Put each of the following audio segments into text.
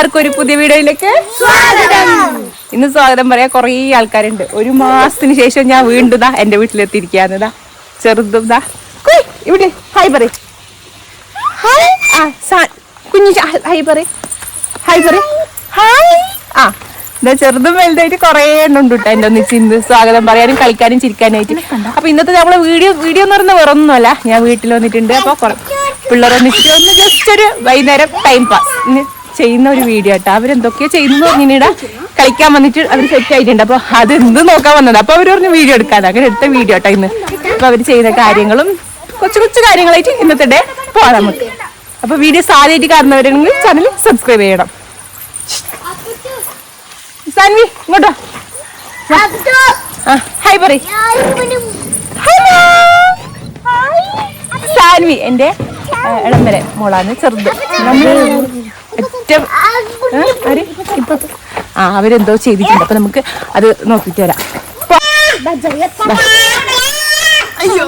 എല്ലാവർക്കും ഒരു പുതിയ വീഡിയോയിലേക്ക് സ്വാഗതം. ഇന്ന് സ്വാഗതം പറയാ കുറേ ആൾക്കാരുണ്ട്. ഒരു മാസത്തിന് ശേഷം ഞാൻ വീണ്ടും ദാ എന്റെ വീട്ടിലെത്തിയിരിക്കാന്നതാ ചെറുതും ദാ. ഇവിടെ. ഹായ് പറ ഹായ് ആ സാ- കുഞ്ഞു ഹായ് പറ ഹായ് പറ ഹായ് ആ എന്താ ചെറുതും വലുതായിട്ട് കുറേ എണ്ണം ഉണ്ട് കേട്ടോ എന്റെ ഒന്നിച്ച് ഇന്ന് സ്വാഗതം പറയാനും കളിക്കാനും ചിരിക്കാനായിട്ട്. അപ്പൊ ഇന്നത്തെ നമ്മളെ വീഡിയോ വീഡിയോ എന്ന് പറയുന്നത് വേറെ ഒന്നുമല്ല ഞാൻ വീട്ടിൽ വന്നിട്ടുണ്ട്. അപ്പൊ പിള്ളേർ ഒന്നിച്ചിട്ട് ഒന്ന് ജസ്റ്റ് ഒരു വൈകുന്നേരം ടൈം പാസ് ചെയ്യുന്ന ഒരു വീഡിയോ കേട്ടോ അവരെന്തൊക്കെയാ ചെയ്യുന്നു പറഞ്ഞിടാ കളിക്കാൻ വന്നിട്ട് അവർ സെറ്റ് ആയിട്ടുണ്ട്. അപ്പൊ അത് എന്ത് നോക്കാൻ വന്നത്? അപ്പൊ അവർ പറഞ്ഞു വീഡിയോ എടുക്കാൻ അങ്ങനെ എടുത്ത വീഡിയോ കേട്ടോ ഇന്ന്. അപ്പൊ അവർ ചെയ്യുന്ന കാര്യങ്ങളും കൊച്ചു കൊച്ചു കാര്യങ്ങളായിട്ട് ഇന്നത്തെ ഡേ പോവാം നമുക്ക്. അപ്പൊ വീഡിയോ സാധ്യമായിട്ട് കാണുന്നവരാണെങ്കിൽ ചാനൽ സബ്സ്ക്രൈബ് ചെയ്യണം. സാൻവി ഇങ്ങോട്ടോ. ഹായ് ഹലോ സാൻവി എന്റെ ആ, ഇളം വരെ മോളാണ് ചെറുത്. നമ്മൾ ഏറ്റവും ആ, ആര്? ഇപ്പൊ ആ അവരെന്തോ ചെയ്തിട്ടുണ്ട്. അപ്പൊ നമുക്ക് അത് നോക്കിട്ട് വരാം. അയ്യോ.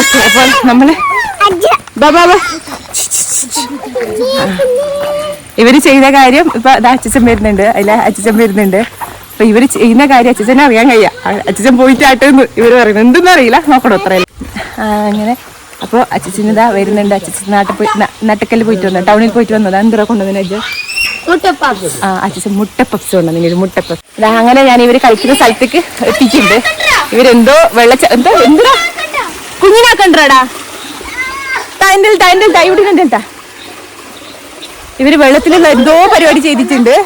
ഓക്കെ അപ്പൊ നമ്മൾ ഇവർ ചെയ്ത കാര്യം ഇപ്പൊ അച്ഛൻ വരുന്നുണ്ട്. അതിലെ അച്ഛൻ വരുന്നുണ്ട്. അപ്പൊ ഇവർ ചെയ്യുന്ന കാര്യം അച്ഛനെ അറിയാൻ കഴിയാ. അച്ഛൻ പോയിട്ടാട്ടെന്ന് ഇവർ പറയുന്നത്. എന്തെന്ന് അറിയില്ല. നോക്കണോ അത്രയല്ല അങ്ങനെ അപ്പോൾ അച്ഛൻ ഇതാ വരുന്നുണ്ട്. അച്ഛൻ നാട്ടിൽ പോയി നട്ടക്കല്ല് പോയിട്ട് വന്നു. ടൗണിൽ പോയിട്ട് വന്നതാ എന്തോ കൊണ്ടുവന്നു അച്ഛൻ ആ അച്ഛൻ മുട്ടപ്പപ്സ് കൊണ്ടുവന്നു. നിങ്ങൾ മുട്ടപ്പപ്സ്. അങ്ങനെ ഞാൻ ഇവർ കളിക്കുന്ന സ്ഥലത്തേക്ക് എത്തിച്ചിട്ടുണ്ട് ഇവരെന്തോ വെള്ളച്ച എന്തോ എന്തിനാ? കുഞ്ഞിനാക്കണ്ടാടാ ടൈൻഡിൽ ടൈൻഡിൽ ടൈ ഇവിടെ കണ്ടാ ഇവർ വെള്ളത്തിൽ എന്തോ പരിപാടി ചെയ്തിട്ടുണ്ട്.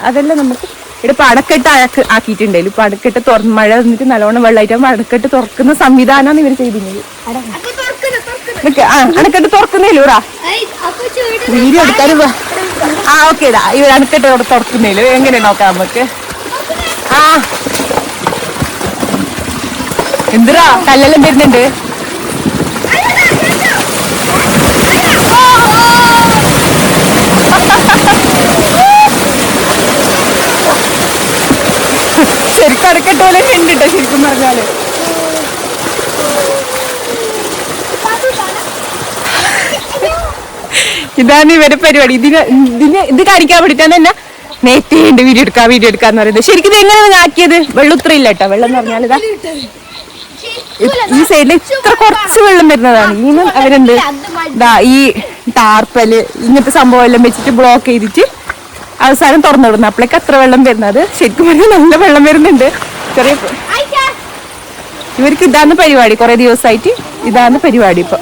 അതെല്ലാം നമുക്ക് ഇവിടെ ഇപ്പൊ അടക്കെട്ട് ആക്കി- ആക്കിയിട്ടുണ്ട്. ഇപ്പൊ അടക്കെട്ട് തുറന്ന് മഴ വന്നിട്ട് നല്ലോണം വെള്ളമായിട്ട് അടക്കെട്ട് തുറക്കുന്ന സംവിധാനമാണ് ഇവർ ചെയ്തിരുന്നത്. അണക്കെട്ട് തുറക്കുന്നേലൂറാ വീഡിയോ. ആ ഓക്കെ ഇതാ ഇവർ അണക്കെട്ട് അവിടെ തുറക്കുന്നേലു. എങ്ങനെ നോക്കാം നമുക്ക്? ആ. എന്തിനാ കല്ലെല്ലാം വരുന്നുണ്ട് ശരിക്കും അടക്കട്ടോലെ ഉണ്ട് കേട്ടോ ശരിക്കും പറഞ്ഞാൽ. ഇതാണ് ഇവരെ പരിപാടി. ഇതിന് ഇതിന് ഇത് കാണിക്കാൻ വേണ്ടിട്ടാണ് തന്നെ നേറ്റേണ്ട് വീഡിയോ എടുക്കാം വീഡിയോ എടുക്കാന്ന് പറയുന്നത്. ശരിക്കും ഇത് എങ്ങനെയാണ് ആക്കിയത്? വെള്ളം ഇത്ര ഇല്ല കേട്ടോ. വെള്ളം എന്ന് പറഞ്ഞാൽ ഇതാ. ഈ സൈഡിൽ ഇത്ര കുറച്ച് വെള്ളം വരുന്നതാണ്. ഇനി അവരെന്ത്? ഇതാ ഈ ടാർപ്പൽ ഇങ്ങനത്തെ സംഭവം എല്ലാം വെച്ചിട്ട് ബ്ലോക്ക് ചെയ്തിട്ട് അവസാനം തുറന്നു വിടുന്നു അപ്പോഴേക്ക് അത്ര വെള്ളം വരുന്നത്. ശരിക്കും പറഞ്ഞാൽ നല്ല വെള്ളം വരുന്നുണ്ട്. ചെറിയ ഇവർക്ക് ഇതാണ് പരിപാടി. കുറെ ദിവസമായിട്ട് ഇതാണ് പരിപാടി ഇപ്പൊ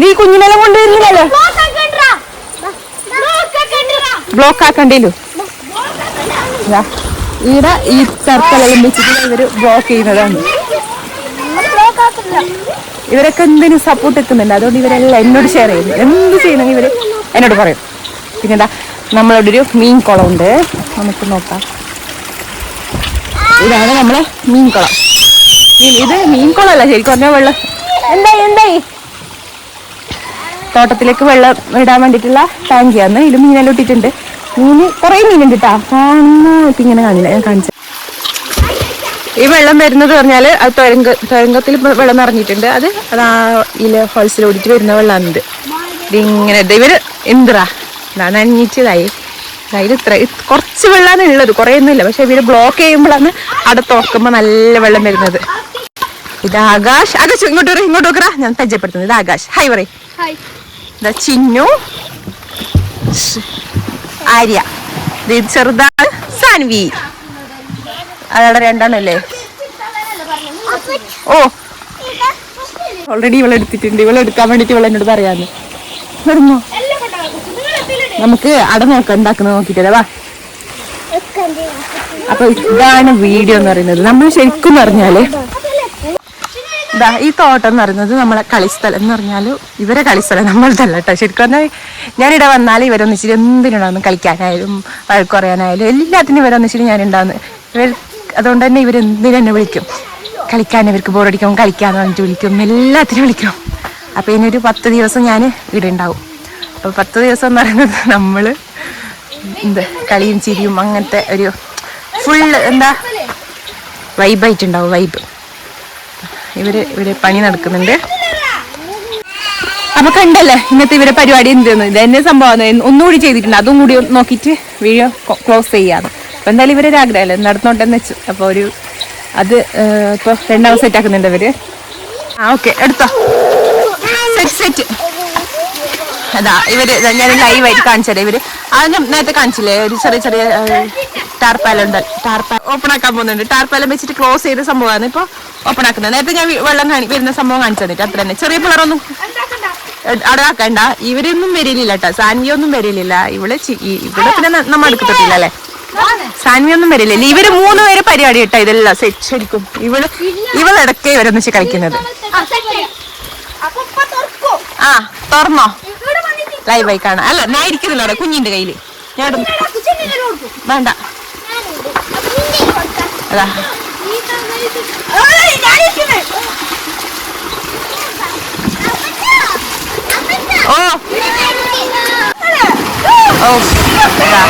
നീ കുഞ്ഞിനെല്ലാം കൊണ്ടുവരുന്നില്ലല്ലോ ബ്ലോക്ക് ആക്കണ്ടേലു ഇതാ, ഇവിടെ ഈ തർക്കലെല്ലാം വെച്ചിട്ട് ഇവർ ബ്ലോക്ക് ചെയ്യുന്നതാണ്. ഇവരൊക്കെ എന്തിനും സപ്പോർട്ട് എത്തുന്നുണ്ട് അതുകൊണ്ട് ഇവരെല്ലാം എന്നോട് ഷെയർ ചെയ്യുന്നു. എന്ത് ചെയ്യണമെങ്കിൽ ഇവർ എന്നോട് പറയും. പിന്നെന്താ നമ്മളവിടെ ഒരു മീൻ കുളമുണ്ട് നമുക്ക് നോക്കാം. ഇതാണ് നമ്മളെ മീൻ കുളം. മീൻ ഇത് മീൻ കുളമല്ല ശരിക്കും പറഞ്ഞാൽ വെള്ളം എന്തായി എന്തായി? തോട്ടത്തിലേക്ക് വെള്ളം ഇടാൻ വേണ്ടിയിട്ടുള്ള ടാങ്കിയാണ് ഇതിൽ മീനെല്ലാം ഇട്ടിട്ടുണ്ട്. മീന് കുറേ മീനുണ്ട് കേട്ടാ കാണുന്ന ഇപ്പൊ ഇങ്ങനെ കാണില്ല. ഞാൻ കാണിച്ചു ഈ വെള്ളം വരുന്നത് പറഞ്ഞാൽ അത് തുരങ്ക തുരങ്കത്തിൽ വെള്ളം നിറഞ്ഞിട്ടുണ്ട്. അത് അത് ആ ഇല ഹോൾസിൽ ഓടിച്ച് വരുന്ന വെള്ളമാണ് ഇതിങ്ങനെ ഇത് ഇവർ എന്തിറാ ഇതാ നനഞ്ഞിട്ടതായി. അതായത് ഇത്ര കുറച്ച് വെള്ളമാണ് ഉള്ളത് കുറേ ഒന്നുമില്ല പക്ഷെ ഇവർ ബ്ലോക്ക് ചെയ്യുമ്പോഴാണ് അവിടെ തുറക്കുമ്പോൾ നല്ല വെള്ളം വരുന്നത്. ഇത് ആകാശ്. ആകാശ് ഇങ്ങോട്ട് ഇങ്ങോട്ട് നോക്കറാ ഞാൻ പരിചയപ്പെടുത്തുന്നത്. ഇത് ആകാശ്. ഹൈ പറയും. ചിന്നു. ആര്യ. ചെറുതാണ് സാൻവി. അതവിടെ രണ്ടാണല്ലേ? ഓ. ഓൾറെഡി ഇവളെ എടുത്തിട്ടുണ്ട് ഇവളെ എടുക്കാൻ വേണ്ടിട്ട് ഇവളെ എന്നോട് പറയാന്ന്. വരുന്നു നമുക്ക് അട നോക്കാം. ഉണ്ടാക്കുന്നത് നോക്കിട്ടല്ലേ വാ. അപ്പൊ ഇതാണ് വീഡിയോ എന്ന് പറയുന്നത്. നമ്മൾ ശരിക്കും പറഞ്ഞാൽ ഇതാ ഈ തോട്ടം എന്ന് പറയുന്നത് നമ്മളെ കളിസ്ഥലം എന്ന് പറഞ്ഞാൽ ഇവരെ കളിസ്ഥലം നമ്മളതല്ല കേട്ടോ. ശരിക്കും പറഞ്ഞാൽ ഞാനിവിടെ വന്നാൽ ഇവരൊന്നിച്ചിട്ട് എന്തിനുണ്ടാവുന്നു? കളിക്കാനായാലും വഴക്ക് പറയാനായാലും എല്ലാത്തിനും ഇവരൊന്നിച്ചിട്ട് ഞാനുണ്ടാവുന്നു. ഇവർ അതുകൊണ്ട് തന്നെ ഇവരെന്തിനെന്നെ വിളിക്കും? കളിക്കാൻ ഇവർക്ക് ബോറടിക്കും. കളിക്കാന്ന് പറഞ്ഞിട്ട് വിളിക്കും. എല്ലാത്തിനും വിളിക്കും. അപ്പോൾ ഇനിയൊരു പത്ത് ദിവസം ഞാൻ ഇവിടെ ഉണ്ടാവും. അപ്പോൾ പത്ത് ദിവസം എന്ന് പറയുന്നത് നമ്മൾ എന്ത് കളിയും ചിരിയും അങ്ങനത്തെ ഒരു ഫുള്ള് എന്താ? വൈബായിട്ടുണ്ടാവും വൈബ് ഇവർ ഇവിടെ പണി നടക്കുന്നുണ്ട്. അപ്പൊ കണ്ടല്ലേ ഇന്നത്തെ ഇവരെ പരിപാടി എന്തെന്ന്? ഇത് എന്നെ സംഭവം ഒന്നുകൂടി ചെയ്തിട്ടുണ്ട്. അതും കൂടി നോക്കിയിട്ട് വീഡിയോ ക്ലോസ് ചെയ്യാന്ന്. അപ്പൊ എന്തായാലും ഇവരൊരു ആഗ്രഹമല്ലേ? നടന്നോട്ടെന്ന് വെച്ചു. അപ്പൊ ഒരു അത് ഇപ്പൊ രണ്ടാമത് സെറ്റ് ആക്കുന്നുണ്ട് ഇവർ. ആ ഓക്കെ. എടുത്തോ. സെറ്റ് സെറ്റ് അതാ ഇവർ ഞാൻ ലൈവായിട്ട് കാണിച്ചതേ ഇവർ. അത് നേരത്തെ കാണിച്ചില്ലേ? ഒരു ചെറിയ ചെറിയ ടാർപ്പാലുണ്ട് ടാർപ്പാൽ ഓപ്പൺ ആക്കാൻ പോകുന്നുണ്ട്. ടാർപ്പാലം വെച്ചിട്ട് ക്ലോസ് ചെയ്ത സംഭവമാണ് ഇപ്പൊ ഓപ്പൺ ആക്കുന്നത്. നേരത്തെ ഞാൻ വെള്ളം വരുന്ന സംഭവം കാണിച്ചു തന്നിട്ട് അത്ര തന്നെ. ചെറിയ പിള്ളേരൊന്നും ആക്കണ്ട. ഇവരൊന്നും വരില്ല സാൻവി ഒന്നും വരില്ല ഇവൾ ചി- ഇവിടെ പിന്നെ നമ്മൾ നമ്മ എടുക്കത്തില്ല സാൻവി ഒന്നും വരില്ല ഇവർ മൂന്ന് പേര് പരിപാടി കേട്ടോ ഇതെല്ലാം സെറ്റ് ശരിക്കും. ഇവൾ ഇവളിടക്കേ ഇവരൊന്നിച്ച് കളിക്കുന്നത്. ആ തുറന്നോ? ഇവിടെ ലൈവായി കാണാം. അല്ല ഞാൻ ഇരിക്കുന്നില്ല അവിടെ. കുഞ്ഞിന്റെ കയ്യിൽ. ഞാൻ വേണ്ട. അതാ ഓ. ഓ അതാ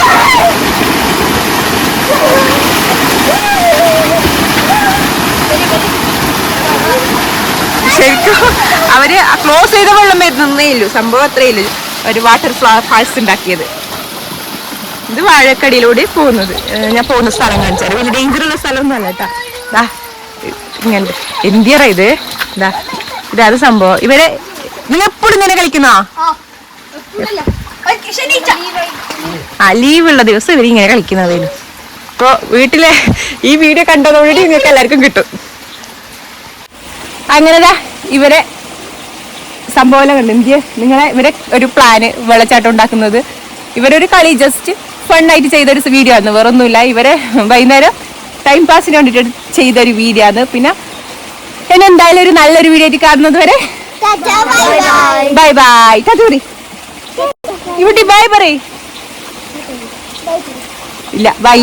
ശരിക്കും അവർ ക്ലോസ് ചെയ്ത വെള്ളം വരുന്നേ ഇല്ലു. സംഭവം അത്രേ ഇല്ലു. ഒരു വാട്ടർ ഫാൾസ് ഉണ്ടാക്കിയത്. ഇത് വാഴക്കടിയിലൂടെ പോകുന്നത്. ഞാൻ പോകുന്ന സ്ഥലം കാണിച്ചാൽ വലിയ ഡേഞ്ചർ ഉള്ള സ്ഥലമൊന്നും അല്ല കേട്ടാ. ദാ ഇങ്ങനെ എന്തിയറ ഇത്? ഇതാ ഇതാണ് സംഭവം. ഇവരെ നിങ്ങൾ എപ്പോഴും ഇങ്ങനെ കളിക്കുന്നോ? ആ ഉള്ള ദിവസം ഇവർ ഇങ്ങനെ കളിക്കുന്നതേ അപ്പോ വീട്ടിലെ ഈ വീഡിയോ കണ്ടതോടുകൂടി നിങ്ങൾക്ക് എല്ലാവർക്കും കിട്ടും. അങ്ങനെതാ ഇവരെ സംഭവം കണ്ടു. എനിക്ക് നിങ്ങളെ ഇവരെ ഒരു പ്ലാന് വെള്ളച്ചാട്ടം ഉണ്ടാക്കുന്നത്. ഇവരൊരു കളി ജസ്റ്റ് ഫണ്ണായിട്ട് ചെയ്തൊരു വീഡിയോ ആണ് വേറൊന്നുമില്ല. ഇവരെ വൈകുന്നേരം ടൈം പാസിന് വേണ്ടിയിട്ട് ചെയ്തൊരു വീഡിയോ ആണ് പിന്നെ എന്നെ എന്തായാലും ഒരു നല്ലൊരു വീഡിയോ ആയിട്ട് കാണുന്നത് വരെ ബൈ ബൈ തതൂറി ഇവിടെ ബൈ പറയ്. ഇല്ല ബൈ.